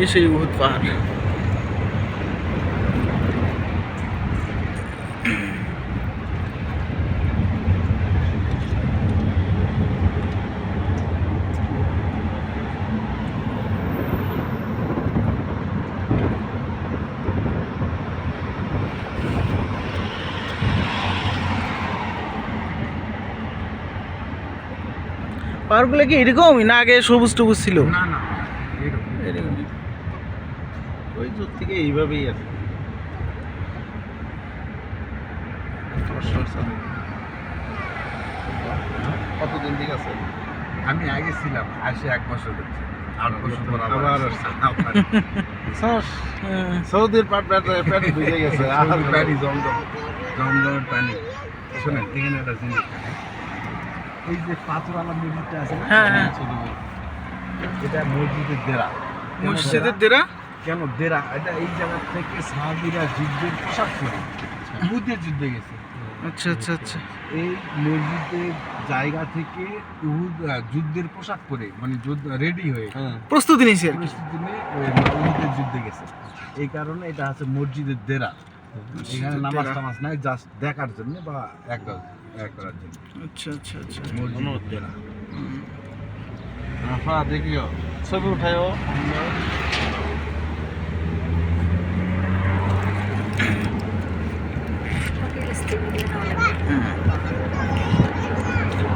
এই সেই উহুদ পাহাড়। পাহাড়গুলো কি এরকমই না আগে সবুজ টবুজ ছিল? না না এরকম। এরকমই। ওই দূর থেকে এইভাবেই আছে কতদিন থেকে আছে? আমি আগে ছিলাম আসে এক বছর হচ্ছে আট বছর পর আবার আসছে। আবার। সৌদির পাট গেছে। আর প্যানি জমজম জমজমের প্যানি শোনেন এখানে একটা জিনিস এই যে পাথরওয়ালা মসজিদটা আছে হ্যাঁ, হ্যাঁ। এটা মসজিদের দেরা। মসজিদের দেরা? কেন দেরা? এটা এই জায়গা থেকে সাহাবিরা যুদ্ধের পোশাক পরে। উহুদের যুদ্ধে গেছে। আচ্ছা আচ্ছা আচ্ছা। এই মসজিদের জায়গা থেকে উহুদ যুদ্ধের পোশাক পরে মানে যুদ্ধ রেডি হয়ে প্রস্তুতি নিয়েছে পরিস্থিতি নিয়ে উহুদের যুদ্ধে গেছে। এই কারণে এটা আছে মসজিদের দেরা। এখানে নামাজ। টামাজ নাই জাস্ট দেখার জন্য বা এক এক করার জন্য। আচ্ছা আচ্ছা আচ্ছা। মসজিদের দেরা। আফা দেখিও। ছবি উঠাইও।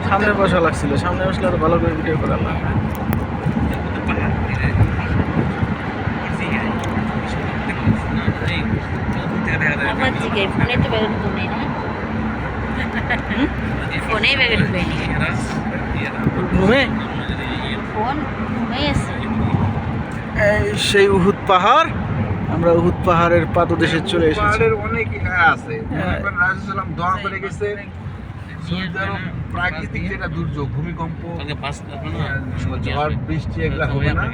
সামনে বসা লাগছিল সামনে বসলে আরও ভালো করে ভিডিও করা লাগবে ফোনেই ঘুমে? ফোন ঘুমেই আছে। সেই উহুদ পাহাড়। আমরা উহুদ পাহাড়ের পাদদেশে চলে এসেছি। পাহাড়ের অনেক ইহা আছে। হ্যাঁ। রাজুসাল্লাম দোয়া করে গেছে। প্রাকৃতিক যেটা দুর্যোগ ভূমিকম্প ঝড় বৃষ্টি এগুলা হবে না।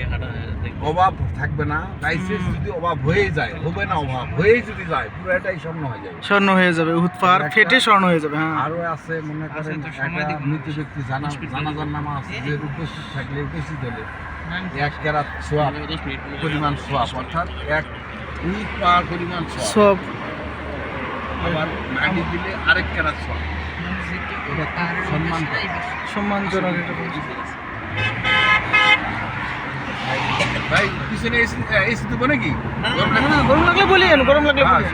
অভাব থাকবে না। ক্রাইসিস যদি অভাব হয়ে যায় হবে না অভাব হয়ে যদি যায় পুরো এটাই স্বর্ণ হয়ে যাবে। স্বর্ণ হয়ে যাবে উহুদ পাহাড় ফেটে স্বর্ণ হয়ে যাবে হ্যাঁ। আরও আছে মনে করেন মৃত ব্যক্তি জানা জানাজার নামা আছে যে উপস্থিত থাকলে উপস্থিত হলে এক কেরাত সোয়াব পরিমাণ সোয়াব অর্থাৎ এক উইক পাওয়ার পরিমাণ সব। আবার মাটি দিলে আরেক এটা খুব সম্মান। সম্মানজনক। ভাই পিছনে এসি দেবো নাকি? গরম লাগছে? গরম লাগলে বলিয়েন গরম লাগলে হ্যাঁ।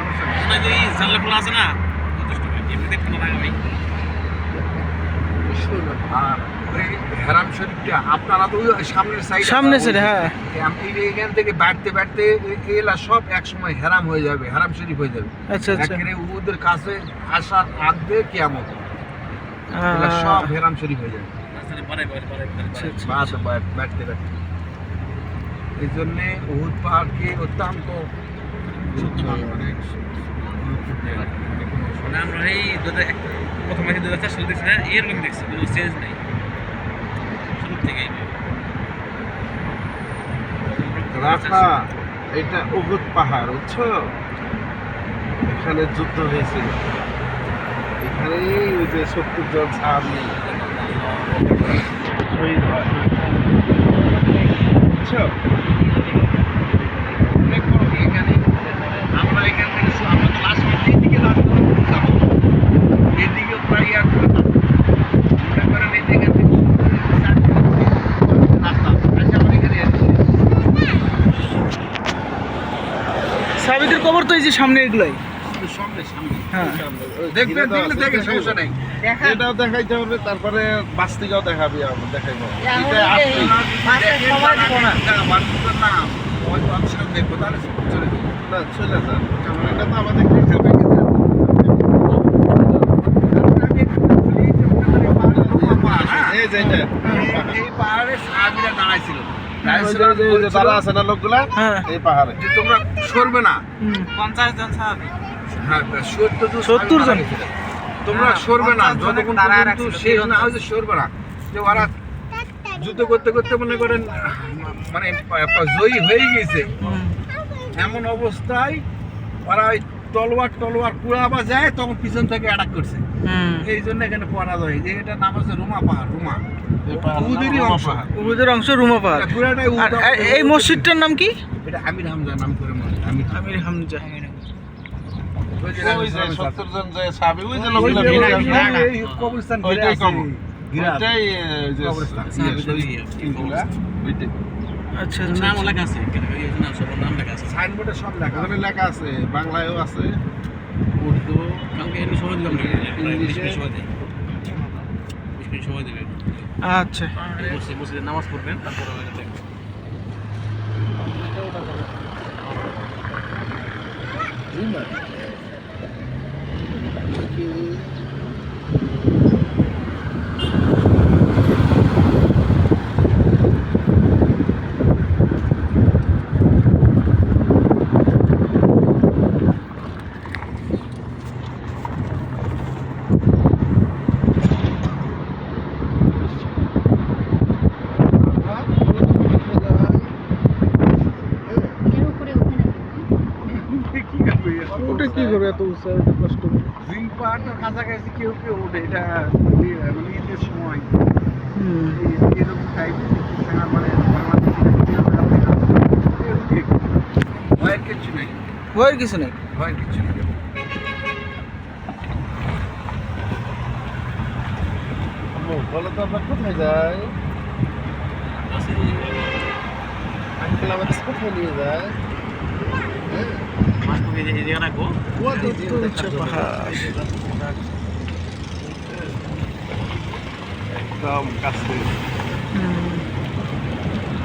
আর ওই হেরাম শরীফটা আপনারা তো সামনের সাইড সামনের side, হ্যাঁ। এখান থেকে বাড়তে বাড়তে এলা সব এক সময় হেরাম হয়ে যাবে হেরাম শরীফ হয়ে যাবে। আচ্ছা আচ্ছা। ওদের কাছে আসার আগে সব হেরাম শরীফ হয়ে যাবে। আচ্ছা, আচ্ছা। বাস বাড়তে বাড়তে এই জন্যে উহুদ পাহাড়কে অত্যন্ত আমরা এই প্রথম দু হাজার চার দেখছি না এরকম দেখছি কোনো চেঞ্জ নেই। রাখা, এটা উহুদ পাহাড়, বুঝছ? এখানে যুদ্ধ হয়েছিল এখানে ওই যে সত্তর জন সাহাবি, শহীদ হয় বুঝছ অনেক বড় এখানে আমরা এখান থেকে শু- আমরা তো লাস্ট এইদিকে যাব এদিকে প্রায় এক মনে করেন এই জায়গা থেকে শুরু করে চার কিলোমিটার রাস্তা আচ্ছা আমরা এখানে আসছি সাবিতের কবর তো এই যে সামনে এগুলোই। সামনে সামনে হ্যাঁ। দেখবেন দেখলে দেখেন সমস্যা নেই। এটাও দেখাইতে হবে তারপরে দেখাবি আমরা দেখাইব। না। হয়তো দেখব তাহলে চলে যাব। চলে যান কারণ এটা তো আমাদের এই পাহাড়ে সাহাবিরা দাঁড়াইছিল। তারা আছে না লোকগুলা হ্যাঁ। এই পাহাড়ে। তোমরা সরবে না। হুম। পঞ্চাশ জন হ্যাঁ সত্তর জন 70 জন। তোমরা সরবে না যতক্ষণ পর্যন্ত শেষ না হয়েছে সরবে না। যে ওরা যুদ্ধ করতে করতে মনে করেন মানে জয়ী হয়ে গেছে। এমন অবস্থায় ওরা ওই তলোয়ার টলোয়ার পুরাবা যায় তখন পিছন থেকে অ্যাটাক করছে। এই জন্য এখানে পরাজয়। যে এটার নাম হচ্ছে রুমা পাহাড় রুমা। উহুদের অংশ পাহাড়। এই মসজিদটার নাম কি? এটা আমির হামজা নাম করে আমির আমির হামজা। আচ্ছা নাম লেখা আছে। নাম সব লেখা। আছে সাইনবোর্ডে সব লেখা ওখানে লেখা আছে বাংলায়ও আছে উর্দু কালকে এমনি সময় দিলাম সময় দেয় বিশ মিনিট সময় দেবে আচ্ছা। মসজিদ নামাজ পড়বেন তারপরে দেখবেন। কি করে এত উৎসাহ এত কষ্ট করে? জিং পাহাড়টার কাছাকাছি কেউ কেউ ওঠে এটা মানে ঈদের সময়। এই এরকম টাইপ মানে ভয়ের কিচ্ছু নেই। ভয়ের কিছু নেই? ভয়ের কিচ্ছু নেই। বলো তো আমরা কোথায় যাই? আঙ্কেল আমাদের কোথায় নিয়ে যায়? একদম কাছে হুম।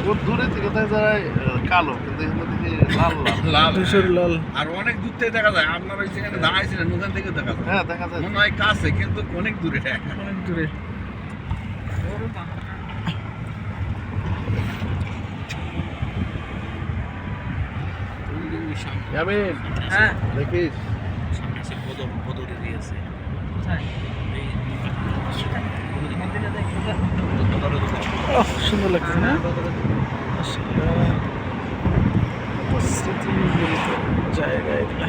ও দূরে থেকে দেখা যায় আহ, কালো কিন্তু এখানে থেকে লাল লাল লাল ধূসর লাল আর অনেক দূর থেকে দেখা যায় আপনার ওই যেখানে দাঁড়াইছিলেন ওখান থেকে দেখা যায় হ্যাঁ দেখা যায় মনে হয় কাছে কিন্তু অনেক দূরে অনেক দূরে যাবেন হ্যাঁ দেখিস সামনে আছে বদর বদর এরিয়া আছে এই বদরের হ্যাঁ। দেখিস। সুন্দর লাগছে না? আসলে উপস্থিতি জায়গা এগুলা।